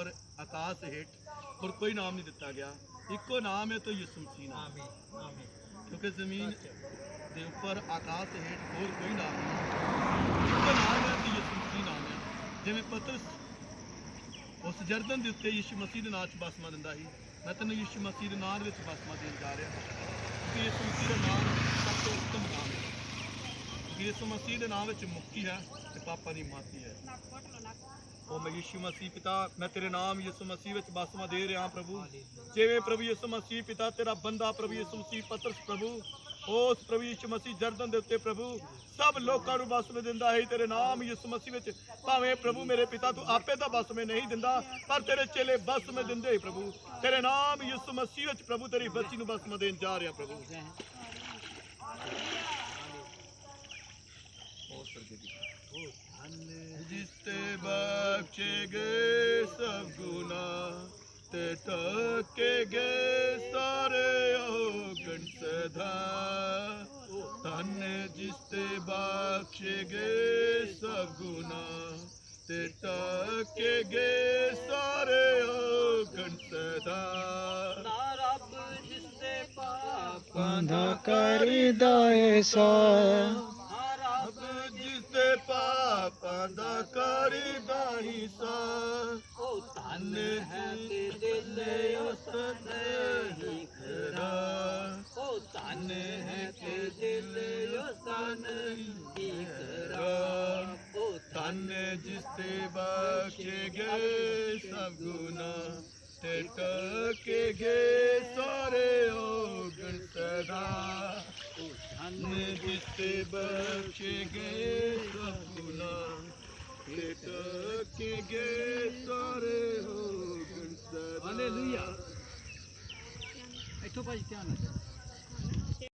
ਉੱਪਰ ਆਕਾਸ਼ ਹੇਠ ਹੋਰ ਕੋਈ ਨਾਮ ਨਹੀਂ ਦਿੱਤਾ ਗਿਆ। ਇੱਕੋ ਨਾਮ ਹੈ ਤਾਂ ਯਿਸੂ ਮਸੀਹ ਨਾਮ ਆਮੀਨ ਆਮੀਨ। ਕਿਉਂਕਿ ਜ਼ਮੀਨ ਦੇ ਉੱਪਰ ਆਕਾਸ਼ ਹੇਠ ਹੋਰ ਕੋਈ ਨਾਮ ਨਹੀਂ ਇੱਕੋ ਨਾਮ ਹੈ ਤੇ ਯਿਸੂ ਮਸੀਹ ਨਾਮ ਹੈ। ਜਿਵੇਂ ਪਤਰਸ ਉਸ ਜਰਦਨ ਦੇ ਉੱਤੇ ਯਿਸੂ ਮਸੀਹ ਦੇ ਨਾਮ 'ਚ ਬਸਮਾ ਦਿੰਦਾ ਸੀ ਮੈਂ ਤੈਨੂੰ ਯਿਸੂ ਮਸੀਹ ਦੇ ਨਾਮ ਵਿੱਚ ਬਸਮਾ ਦੇਣ ਜਾ ਰਿਹਾ ਕਿਉਂਕਿ ਯਿਸੂ ਮਸੀਹ ਦਾ ਨਾਮ ਸਭ ਤੋਂ ਉੱਤਮ ਨਾਮ ਹੈ। ਯਿਸੂ ਮਸੀਹ ਦੇ ਨਾਮ ਵਿੱਚ ਮੁਕਤੀ ਹੈ ਤੇ ਪਾਪਾਂ ਦੀ ਮਾਫੀ ਹੈ। ਉਹ ਮੈਂ ਯਿਸੂ ਮਸੀਹ ਪਿਤਾ, ਮੈਂ ਤੇਰੇ ਨਾਮ ਯਿਸੂ ਮਸੀਹ ਵਿੱਚ ਬਸਮਾ ਦੇ ਰਿਹਾ ਪ੍ਰਭੂ। ਜਿਵੇਂ ਪ੍ਰਭੂ ਯਿਸੂ ਮਸੀਹ ਪਿਤਾ, ਤੇਰਾ ਬੰਦਾ ਪ੍ਰਭੂ ਯਿਸੂ ਮਸੀਹ ਪਤਰਸ ਪ੍ਰਭੂ। ਉਸ ਪ੍ਰਭੂ ਯਿਸੂ ਮਸੀਹ ਜਰਦਨ ਦੇ ਉੱਤੇ ਪ੍ਰਭੂ, ਸਭ ਲੋਕਾਂ ਨੂੰ ਬਸਮੇ ਦਿੰਦਾ ਹੈ, ਤੇਰੇ ਨਾਮ ਯਿਸੂ ਮਸੀਹ ਵਿੱਚ। ਭਾਵੇਂ ਪ੍ਰਭੂ ਮੇਰੇ ਪਿਤਾ ਤੂੰ ਆਪੇ ਤਾਂ ਬਸਮੇ ਨਹੀਂ ਦਿੰਦਾ, ਪਰ ਤੇਰੇ ਚੇਲੇ ਬਸਮੇ ਦਿੰਦੇ ਪ੍ਰਭੂ। ਤੇਰੇ ਨਾਮ ਯਿਸੂ ਮਸੀਹ ਵਿੱਚ ਪ੍ਰਭੂ, ਤੇਰੀ ਬੱਚੀ ਨੂੰ ਬਸਮਾ ਦੇਣ ਜਾ ਰਿਹਾ ਪ੍ਰਭੂ। ਜਿਸ ਤੇ ਬਖਸ਼ੇ ਗਏ ਸਭ ਗੁਨਾਹ ਤੇ ਟਕੇ ਗਏ ਸਾਰੇ ਔਗਣ ਸਦਾ ਤਨ ਜਿਸ ਤੇ ਬਖਸ਼ੇ ਗਏ ਸਭ ਗੁਨਾਹ ਤੇ ਟਕੇ ਗਏ ਸਾਰੇ ਔਗਣ ਸਦਾ ਨਾ ਰੱਬ ਜਿਸ ਦੇ ਪਾਪ ਦਾ ਕਰਦਾ ਹਿਸਾ ਉਹ ਧਨ ਹੈ ਤੇ ਦਿਲ ਉਸ ਨਹੀਂ ਖਰਾ ਉਹ ਧਨ ਹੈ ਤੇ ਦਿਲ ਉਸ ਨਹੀਂ ਖਰਾ ਉਹ ਤਨ ਜਿਸ ਤੇ ਬਖਸ਼ੇ ਗਏ ਸਭ ਗੁਨਾ ਤੇ ਟਕੇ ਗਏ ਸਾਰੇ ਔਗਣ ਸਦਾ। ਧਨ ਜਿਸ ਤੇ ਬਖਸ਼ੇ ਗਏ ਤੇ ਟਕੇ ਗਏ ਸਾਰੇ ਔਗਣ ਸਦਾ। ਹਾਲੇਲੂਇਆ ਇੱਥੋਂ ਭਾਈ ਧਿਆਨ ਨਾਲ